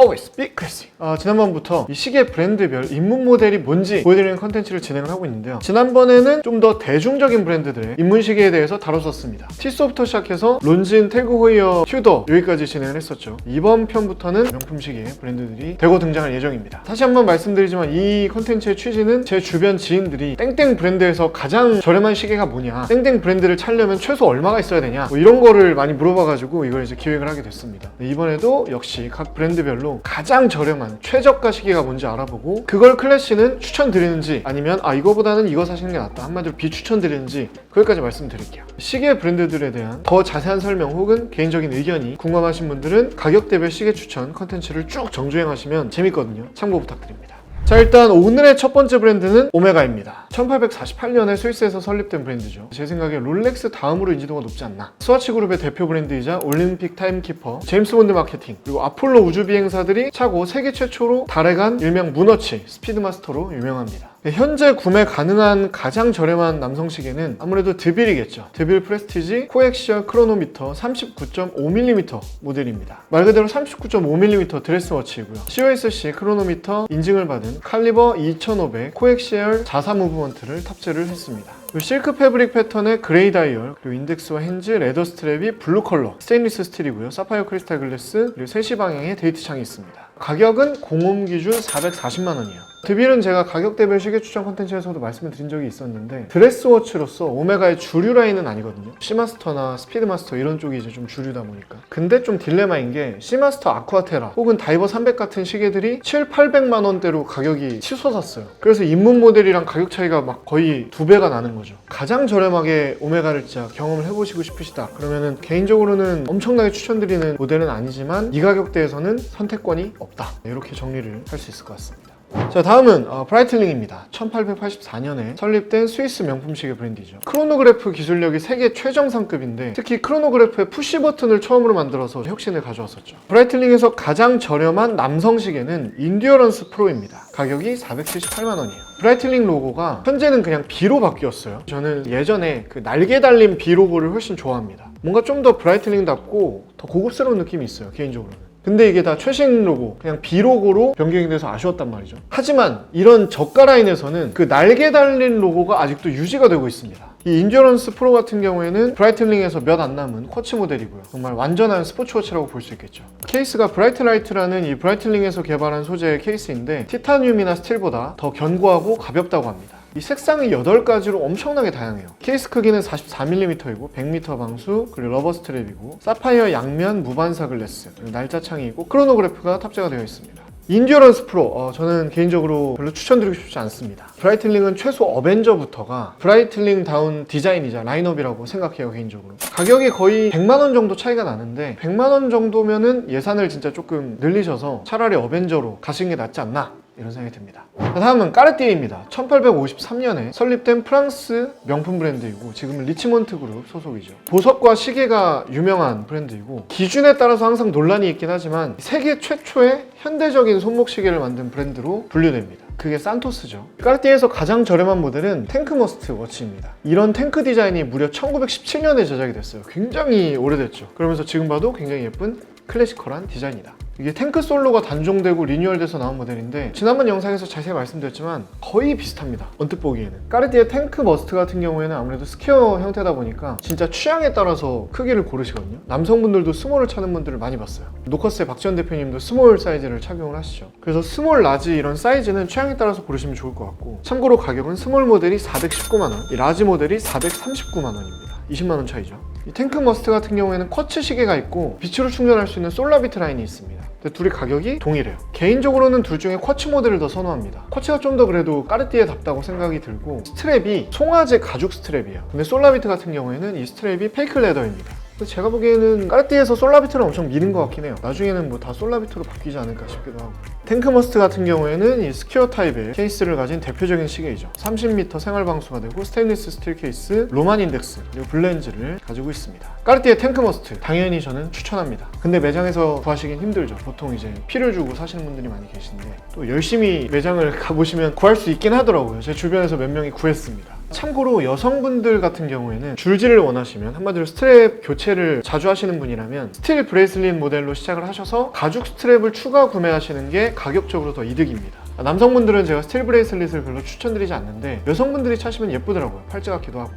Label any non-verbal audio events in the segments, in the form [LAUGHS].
always be classy. 아, 지난번부터 이 시계 브랜드별 입문 모델이 뭔지 보여드리는 컨텐츠를 진행을 하고 있는데요. 지난번에는 좀 더 대중적인 브랜드들의 입문 시계에 대해서 다뤘었습니다. 티소부터 시작해서 론진, 태그호이어, 튜더 여기까지 진행을 했었죠. 이번 편부터는 명품 시계 브랜드들이 대거 등장할 예정입니다. 다시 한번 말씀드리지만 이 컨텐츠의 취지는 제 주변 지인들이 땡땡 브랜드에서 가장 저렴한 시계가 뭐냐, 땡땡 브랜드를 찾려면 최소 얼마가 있어야 되냐, 뭐 이런 거를 많이 물어봐가지고 이걸 이제 기획을 하게 됐습니다. 네, 이번에도 역시 각 브랜드별로 가장 저렴한 최저가 시계가 뭔지 알아보고 그걸 클래시는 추천드리는지 아니면 아 이거보다는 이거 사시는 게 낫다 한마디로 비추천드리는지 거기까지 말씀드릴게요. 시계 브랜드들에 대한 더 자세한 설명 혹은 개인적인 의견이 궁금하신 분들은 가격대별 시계 추천 컨텐츠를 쭉 정주행하시면 재밌거든요. 참고 부탁드립니다. 자 일단 오늘의 첫 번째 브랜드는 오메가입니다. 1848년에 스위스에서 설립된 브랜드죠. 제 생각에 롤렉스 다음으로 인지도가 높지 않나. 스와치 그룹의 대표 브랜드이자 올림픽 타임키퍼, 제임스 본드 마케팅, 그리고 아폴로 우주 비행사들이 차고 세계 최초로 달에 간 일명 문어치 스피드마스터로 유명합니다. 현재 구매 가능한 가장 저렴한 남성 시계는 아무래도 드빌이겠죠. 드빌 프레스티지 코엑시얼 크로노미터 39.5mm 모델입니다. 말 그대로 39.5mm 드레스워치이고요. COSC 크로노미터 인증을 받은 칼리버 2500 코엑시얼 자사 무브먼트를 탑재를 했습니다. 실크 패브릭 패턴의 그레이 다이얼, 그리고 인덱스와 핸즈, 레더 스트랩이 블루 컬러, 스테인리스 스틸이고요. 사파이어 크리스탈 글래스, 그리고 3시 방향의 데이트 창이 있습니다. 가격은 공홈 기준 440만 원이에요. 드빌은 제가 가격 대별 시계 추천 콘텐츠에서도 말씀을 드린 적이 있었는데 드레스워치로서 오메가의 주류 라인은 아니거든요. 시마스터나 스피드마스터 이런 쪽이 이제 좀 주류다 보니까. 근데 좀 딜레마인 게 시마스터 아쿠아테라 혹은 다이버 300 같은 시계들이 7, 800만 원대로 가격이 치솟았어요. 그래서 입문 모델이랑 가격 차이가 막 거의 두 배가 나는 거죠. 가장 저렴하게 오메가를 진짜 경험을 해보시고 싶으시다. 그러면은 개인적으로는 엄청나게 추천드리는 모델은 아니지만 이 가격대에서는 선택권이 없다. 이렇게 정리를 할 수 있을 것 같습니다. 자 다음은 어, 브라이틀링입니다. 1884년에 설립된 스위스 명품 시계 브랜드이죠. 크로노그래프 기술력이 세계 최정상급인데 특히 크로노그래프의 푸시 버튼을 처음으로 만들어서 혁신을 가져왔었죠. 브라이틀링에서 가장 저렴한 남성 시계는 인듀어런스 프로입니다. 가격이 478만 원이에요. 브라이틀링 로고가 현재는 그냥 B로 바뀌었어요. 저는 예전에 그 날개 달린 B 로고를 훨씬 좋아합니다. 뭔가 좀 더 브라이틀링답고 더 고급스러운 느낌이 있어요 개인적으로는. 근데 이게 다 최신 로고, 그냥 B 로고로 변경이 돼서 아쉬웠단 말이죠. 하지만 이런 저가 라인에서는 그 날개 달린 로고가 아직도 유지가 되고 있습니다. 이 인듀런스 프로 같은 경우에는 브라이틀링에서 몇 안 남은 쿼츠 모델이고요. 정말 완전한 스포츠워치라고 볼 수 있겠죠. 케이스가 브라이트라이트라는 이 브라이틀링에서 개발한 소재의 케이스인데 티타늄이나 스틸보다 더 견고하고 가볍다고 합니다. 이 색상이 8가지로 엄청나게 다양해요. 케이스 크기는 44mm이고 100m 방수, 그리고 러버 스트랩이고 사파이어 양면 무반사 글래스, 날짜창이 있고 크로노그래프가 탑재가 되어 있습니다. 인듀어런스 프로 어, 저는 개인적으로 별로 추천드리고 싶지 않습니다. 브라이틀링은 최소 어벤져부터가 브라이틀링 다운 디자인이자 라인업이라고 생각해요 개인적으로. 가격이 거의 100만 원 정도 차이가 나는데 100만 원 정도면은 예산을 진짜 조금 늘리셔서 차라리 어벤져로 가시는 게 낫지 않나 이런 생각이 듭니다. 자, 다음은 까르띠에입니다. 1853년에 설립된 프랑스 명품 브랜드이고 지금은 리치몬트 그룹 소속이죠. 보석과 시계가 유명한 브랜드이고 기준에 따라서 항상 논란이 있긴 하지만 세계 최초의 현대적인 손목 시계를 만든 브랜드로 분류됩니다. 그게 산토스죠. 까르띠에에서 가장 저렴한 모델은 탱크머스트 워치입니다. 이런 탱크 디자인이 무려 1917년에 제작이 됐어요. 굉장히 오래됐죠. 그러면서 지금 봐도 굉장히 예쁜 클래시컬한 디자인이다. 이게 탱크 솔로가 단종되고 리뉴얼돼서 나온 모델인데 지난번 영상에서 자세히 말씀드렸지만 거의 비슷합니다. 언뜻 보기에는. 까르띠에 탱크 머스트 같은 경우에는 아무래도 스퀘어 형태다 보니까 진짜 취향에 따라서 크기를 고르시거든요. 남성분들도 스몰을 찾는 분들을 많이 봤어요. 노커스의 박지원 대표님도 스몰 사이즈를 착용을 하시죠. 그래서 스몰, 라지 이런 사이즈는 취향에 따라서 고르시면 좋을 것 같고 참고로 가격은 스몰 모델이 419만 원, 이 라지 모델이 439만 원입니다. 20만 원 차이죠. 이 탱크 머스트 같은 경우에는 쿼츠 시계가 있고 빛으로 충전할 수 있는 솔라비트 라인이 있습니다. 근데 둘이 가격이 동일해요. 개인적으로는 둘 중에 쿼츠 모델을 더 선호합니다. 쿼츠가 좀 더 그래도 까르띠에 답다고 생각이 들고 스트랩이 송아지 가죽 스트랩이에요. 근데 솔라비트 같은 경우에는 이 스트랩이 페이크 레더입니다. 근데 제가 보기에는 까르띠에서 솔라비트를 엄청 미는 것 같긴 해요. 나중에는 뭐 다 솔라비트로 바뀌지 않을까 싶기도 하고. 탱크머스트 같은 경우에는 이 스퀘어 타입의 케이스를 가진 대표적인 시계이죠. 30m 생활 방수가 되고 스테인리스 스틸 케이스, 로만 인덱스, 그리고 블렌즈를 가지고 있습니다. 까르띠에 탱크머스트 당연히 저는 추천합니다. 근데 매장에서 구하시긴 힘들죠. 보통 이제 피를 주고 사시는 분들이 많이 계신데 또 열심히 매장을 [LAUGHS] 가보시면 구할 수 있긴 하더라고요. 제 주변에서 몇 명이 구했습니다. 참고로 여성분들 같은 경우에는 줄지를 원하시면 한마디로 스트랩 교체를 자주 하시는 분이라면 스틸 브레이슬릿 모델로 시작을 하셔서 가죽 스트랩을 추가 구매하시는 게 가격적으로 더 이득입니다. 남성분들은 제가 스틸 브레이슬릿을 별로 추천드리지 않는데 여성분들이 차시면 예쁘더라고요. 팔찌 같기도 하고.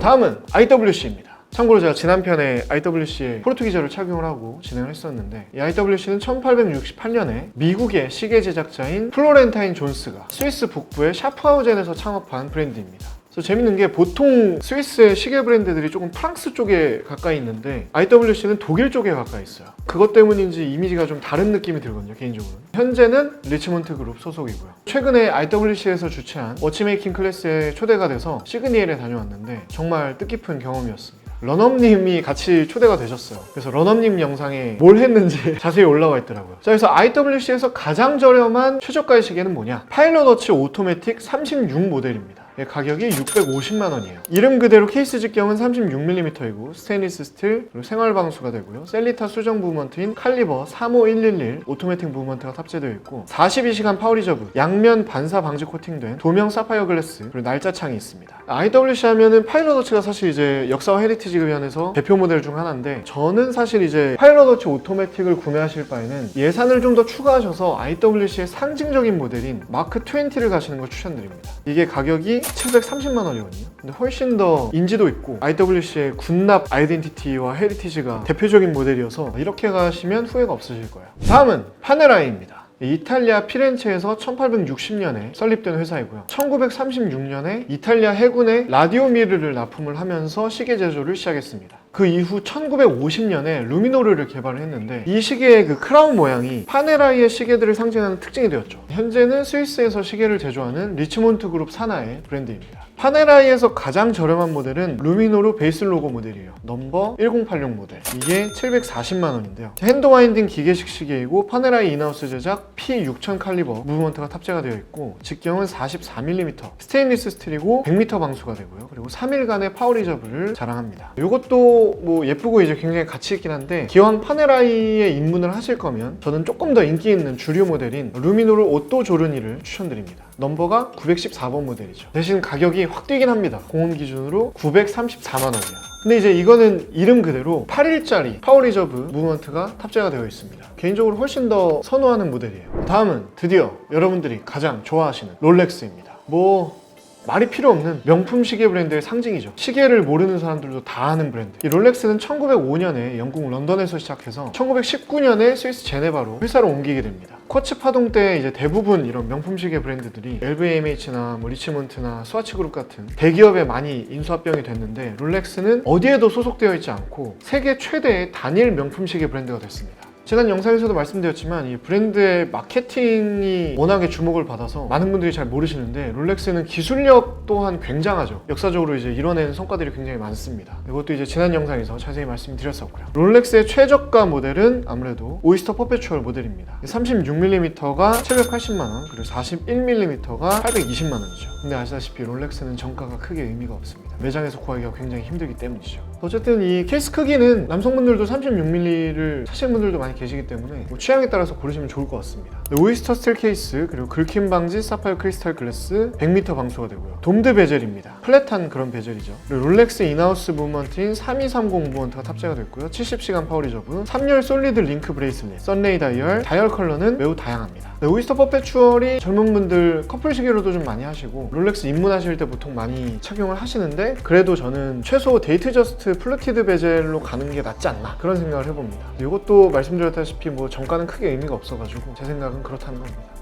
다음은 IWC입니다. 참고로 제가 지난 편에 IWC의 포르투기저를 착용을 하고 진행을 했었는데 이 IWC는 1868년에 미국의 시계 제작자인 플로렌타인 존스가 스위스 북부의 샤프하우젠에서 창업한 브랜드입니다. 그래서 재밌는 게 보통 스위스의 시계 브랜드들이 조금 프랑스 쪽에 가까이 있는데 IWC는 독일 쪽에 가까이 있어요. 그것 때문인지 이미지가 좀 다른 느낌이 들거든요, 개인적으로. 현재는 리치몬트 그룹 소속이고요. 최근에 IWC에서 주최한 워치메이킹 클래스에 초대가 돼서 시그니엘에 다녀왔는데 정말 뜻깊은 경험이었습니다. 런업님이 같이 초대가 되셨어요. 그래서 런업님 영상에 뭘 했는지 [LAUGHS] 자세히 올라와 있더라고요. 자, 그래서 IWC에서 가장 저렴한 최저가의 시계는 뭐냐? 파일럿 워치 오토매틱 36 모델입니다. 예, 가격이 650만 원이에요. 이름 그대로 케이스 직경은 36mm이고 스테인리스 스틸 그리고 생활 방수가 되고요. 셀리타 수정 무브먼트인 칼리버 35111 오토매틱 무브먼트가 탑재되어 있고 42시간 파워 리저브 양면 반사 방지 코팅된 도명 사파이어 글래스 그리고 날짜 창이 있습니다. IWC 하면은 파일럿 워치가 사실 이제 역사와 헤리티지 면에서 대표 모델 중 하나인데 저는 사실 이제 파일럿 워치 오토매틱을 구매하실 바에는 예산을 좀 더 추가하셔서 IWC의 상징적인 모델인 마크 20를 가시는 걸 추천드립니다. 이게 가격이 730만 원이거든요. 근데 훨씬 더 인지도 있고 IWC의 군납 아이덴티티와 헤리티지가 대표적인 모델이어서 이렇게 가시면 후회가 없으실 거예요. 다음은 파네라이입니다. 이탈리아 피렌체에서 1860년에 설립된 회사이고요. 1936년에 이탈리아 해군에 라디오미르를 납품을 하면서 시계 제조를 시작했습니다. 그 이후 1950년에 루미노르를 개발을 했는데 이 시계의 그 크라운 모양이 파네라이의 시계들을 상징하는 특징이 되었죠. 현재는 스위스에서 시계를 제조하는 리치몬트 그룹 산하의 브랜드입니다. 파네라이에서 가장 저렴한 모델은 루미노르 베이스 로고 모델이에요. 넘버 1086 모델. 이게 740만 원인데요. 핸드 와인딩 기계식 시계이고 파네라이 인하우스 제작 P6000 칼리버 무브먼트가 탑재가 되어 있고 직경은 44mm, 스테인리스 스틸이고 100m 방수가 되고요. 그리고 3일간의 파워 리저브를 자랑합니다. 이것도 뭐 예쁘고 이제 굉장히 가치 있긴 한데 기왕 파네라이에 입문을 하실 거면 저는 조금 더 인기 있는 주류 모델인 루미노르 오또 조르니를 추천드립니다. 넘버가 914번 모델이죠. 대신 가격이 확 뛰긴 합니다. 공홈 기준으로 934만 원이에요. 근데 이제 이거는 이름 그대로 8일짜리 파워 리저브 무브먼트가 탑재가 되어 있습니다. 개인적으로 훨씬 더 선호하는 모델이에요. 다음은 드디어 여러분들이 가장 좋아하시는 롤렉스입니다. 뭐 말이 필요 없는 명품 시계 브랜드의 상징이죠. 시계를 모르는 사람들도 다 아는 브랜드. 이 롤렉스는 1905년에 영국 런던에서 시작해서 1919년에 스위스 제네바로 회사를 옮기게 됩니다. 쿼츠 파동 때 이제 대부분 이런 명품 시계 브랜드들이 LVMH나 뭐 리치몬트나 스와치 그룹 같은 대기업에 많이 인수합병이 됐는데 롤렉스는 어디에도 소속되어 있지 않고 세계 최대의 단일 명품 시계 브랜드가 됐습니다. 지난 영상에서도 말씀드렸지만 이 브랜드의 마케팅이 워낙에 주목을 받아서 많은 분들이 잘 모르시는데 롤렉스는 기술력 또한 굉장하죠. 역사적으로 이제 이뤄낸 성과들이 굉장히 많습니다. 이것도 이제 지난 영상에서 자세히 말씀드렸었고요. 롤렉스의 최저가 모델은 아무래도 오이스터 퍼페추얼 모델입니다. 36mm가 780만 원, 그리고 41mm가 820만 원이죠. 근데 아시다시피 롤렉스는 정가가 크게 의미가 없습니다. 매장에서 구하기가 굉장히 힘들기 때문이죠. 어쨌든 이 케이스 크기는 남성분들도 36mm를 사시는 분들도 많이 계시기 때문에 뭐 취향에 따라서 고르시면 좋을 것 같습니다. 네, 오이스터 스틸 케이스 그리고 긁힘 방지 사파이어 크리스탈 글래스 100m 방수가 되고요. 돔드 베젤입니다. 플랫한 그런 베젤이죠. 롤렉스 인하우스 무브먼트인 3230 무브먼트가 탑재가 됐고요. 70시간 파워 리저브, 3열 솔리드 링크 브레이슬릿, 썬레이 다이얼, 다이얼 컬러는 매우 다양합니다. 네, 오이스터 퍼페추얼이 젊은 분들 커플 시계로도 좀 많이 하시고 롤렉스 입문하실 때 보통 많이 착용을 하시는데 그래도 저는 최소 데이트 저스트 플루티드 베젤로 가는 게 낫지 않나 그런 생각을 해봅니다. 이것도 말씀드렸다시피 뭐 정가는 크게 의미가 없어가지고 제 생각은 그렇다는 겁니다.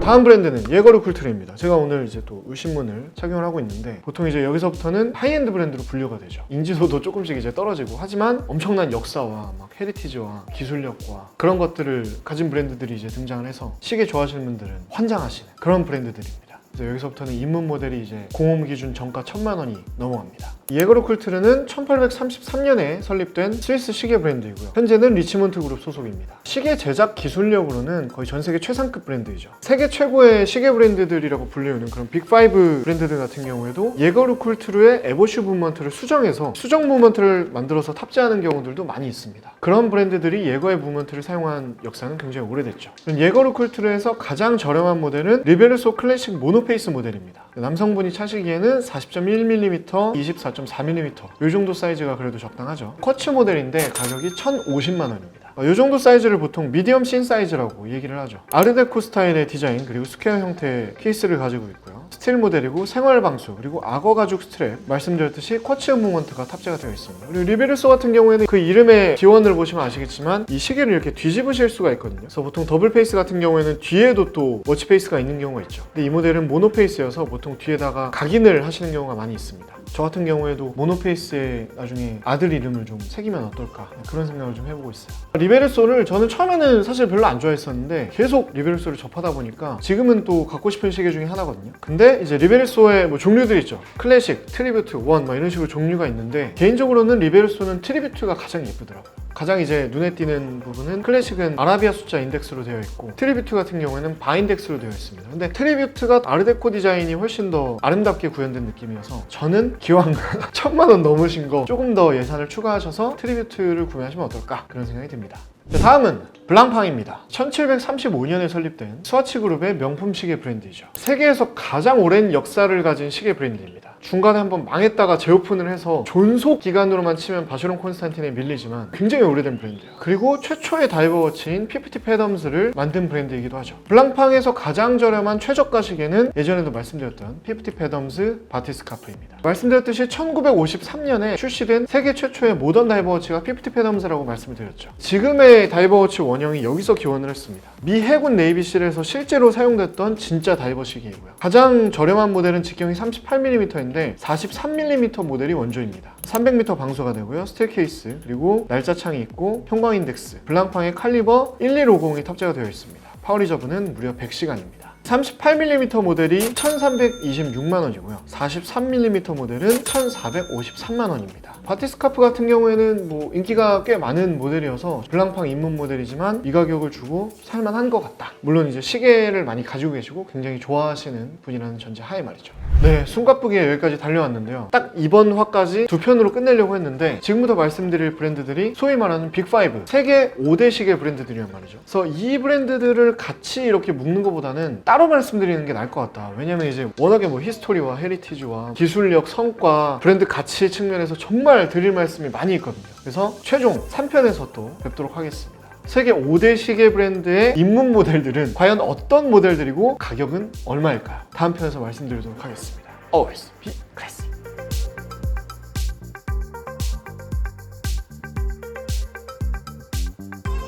다음 브랜드는 예거르 쿨트레입니다. 제가 오늘 이제 또 울신문을 착용을 하고 있는데 보통 이제 여기서부터는 하이엔드 브랜드로 분류가 되죠. 인지도도 조금씩 이제 떨어지고 하지만 엄청난 역사와 막 헤리티지와 기술력과 그런 것들을 가진 브랜드들이 이제 등장을 해서 시계 좋아하시는 분들은 환장하시는 그런 브랜드들입니다. 그래서 여기서부터는 입문 모델이 이제 공홈 기준 정가 1000만 원이 넘어갑니다. 예거르 쿨트르는 1833년에 설립된 스위스 시계 브랜드이고요. 현재는 리치몬트 그룹 소속입니다. 시계 제작 기술력으로는 거의 전 세계 최상급 브랜드이죠. 세계 최고의 시계 브랜드들이라고 불리우는 그런 빅5 브랜드들 같은 경우에도 예거르 쿨트르의 에보슈 무브먼트를 수정해서 수정 무브먼트를 만들어서 탑재하는 경우들도 많이 있습니다. 그런 브랜드들이 예거의 무브먼트를 사용한 역사는 굉장히 오래됐죠. 예거르 쿨트르에서 가장 저렴한 모델은 리베르소 클래식 모노 페이스 모델입니다. 남성분이 차시기에는 40.1mm, 24.4mm 이 정도 사이즈가 그래도 적당하죠. 쿼츠 모델인데 가격이 1,050만 원입니다. 이 정도 사이즈를 보통 미디엄 씬 사이즈라고 얘기를 하죠. 아르데코 스타일의 디자인 그리고 스퀘어 형태의 케이스를 가지고 있고요. 스틸 모델이고 생활 방수 그리고 악어 가죽 스트랩 말씀드렸듯이 쿼츠 무먼트가 탑재가 되어 있습니다. 그리고 리베르소 같은 경우에는 그 이름의 기원을 보시면 아시겠지만 이 시계를 이렇게 뒤집으실 수가 있거든요. 그래서 보통 더블 페이스 같은 경우에는 뒤에도 또 워치 페이스가 있는 경우가 있죠. 근데 이 모델은 모노 페이스여서 보통 뒤에다가 각인을 하시는 경우가 많이 있습니다. 저 같은 경우에도 모노페이스에 나중에 아들 이름을 좀 새기면 어떨까 그런 생각을 좀 해보고 있어요. 리베르소를 저는 처음에는 사실 별로 안 좋아했었는데 계속 리베르소를 접하다 보니까 지금은 또 갖고 싶은 시계 중에 하나거든요. 근데 이제 리베르소의 뭐 종류들이 있죠. 클래식, 트리뷰트, 원, 막 이런 식으로 종류가 있는데 개인적으로는 리베르소는 트리뷰트가 가장 예쁘더라고요. 가장 이제 눈에 띄는 부분은 클래식은 아라비아 숫자 인덱스로 되어 있고 트리뷰트 같은 경우에는 바인덱스로 되어 있습니다. 근데 트리뷰트가 아르데코 디자인이 훨씬 더 아름답게 구현된 느낌이어서 저는 기왕 [LAUGHS] 천만 원 넘으신 거 조금 더 예산을 추가하셔서 트리뷰트를 구매하시면 어떨까 그런 생각이 듭니다. 자, 다음은 블랑팡입니다. 1735년에 설립된 스와치 그룹의 명품 시계 브랜드이죠. 세계에서 가장 오랜 역사를 가진 시계 브랜드입니다. 중간에 한번 망했다가 재오픈을 해서 존속 기간으로만 치면 바쉐론 콘스탄틴에 밀리지만 굉장히 오래된 브랜드예요. 그리고 최초의 다이버워치인 피프티 패덤스를 만든 브랜드이기도 하죠. 블랑팡에서 가장 저렴한 최저가 시계는 예전에도 말씀드렸던 피프티 패덤스 바티스카프입니다. 말씀드렸듯이 1953년에 출시된 세계 최초의 모던 다이버워치가 피프티 패덤스라고 말씀을 드렸죠. 지금의 다이버워치 원형이 여기서 기원을 했습니다. 미 해군 네이비실에서 실제로 사용됐던 진짜 다이버 시계이고요. 가장 저렴한 모델은 직경이 38mm인데 43mm 모델이 원조입니다. 300m 방수가 되고요. 스틸 케이스, 그리고 날짜 창이 있고 형광 인덱스, 블랑팡의 칼리버 1150이 탑재가 되어 있습니다. 파워 리저브는 무려 100시간입니다. 38mm 모델이 1326만 원이고요. 43mm 모델은 1453만 원입니다. 바티스카프 같은 경우에는 뭐 인기가 꽤 많은 모델이어서 블랑팡 입문 모델이지만 이 가격을 주고 살만한 것 같다. 물론 이제 시계를 많이 가지고 계시고 굉장히 좋아하시는 분이라는 전제 하에 말이죠. 네, 숨가쁘게 여기까지 달려왔는데요. 딱 이번 화까지 두 편으로 끝내려고 했는데 지금부터 말씀드릴 브랜드들이 소위 말하는 빅5 세계 5대 시계 브랜드들이란 말이죠. 그래서 이 브랜드들을 같이 이렇게 묶는 것보다는 따로 말씀드리는 게 나을 것 같다. 왜냐면 이제 워낙에 뭐 히스토리와 헤리티지와 기술력, 성과, 브랜드 가치 측면에서 정말 드릴 말씀이 많이 있거든요. 그래서 최종 3편에서 또 뵙도록 하겠습니다. 세계 5대 시계 브랜드의 입문 모델들은 과연 어떤 모델들이고 가격은 얼마일까요? 다음 편에서 말씀드리도록 하겠습니다. Always be classy.